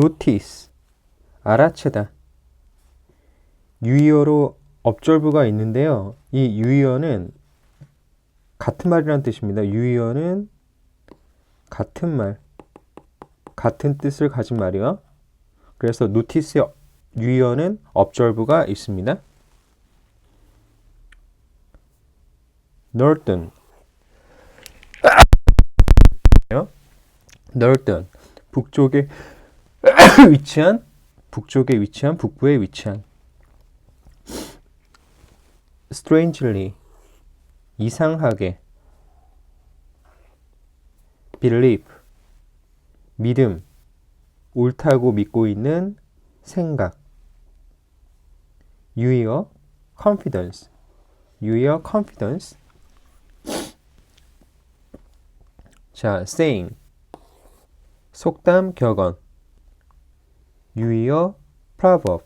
notice 알아채다 유의어로 업절부가 있는데요. 이 유의어는 같은 말이라는 뜻입니다. 유의어는 같은 말, 같은 뜻을 가진 말이요. 그래서 notice의 유의어는 업절부가 있습니다. northern 북쪽에 위치한 북쪽에 위치한 북부에 위치한 strangely 이상하게 believe 믿음 옳다고 믿고 있는 생각 유의어 confidence 유의어 confidence 자 saying 속담 격언 유의어 proverb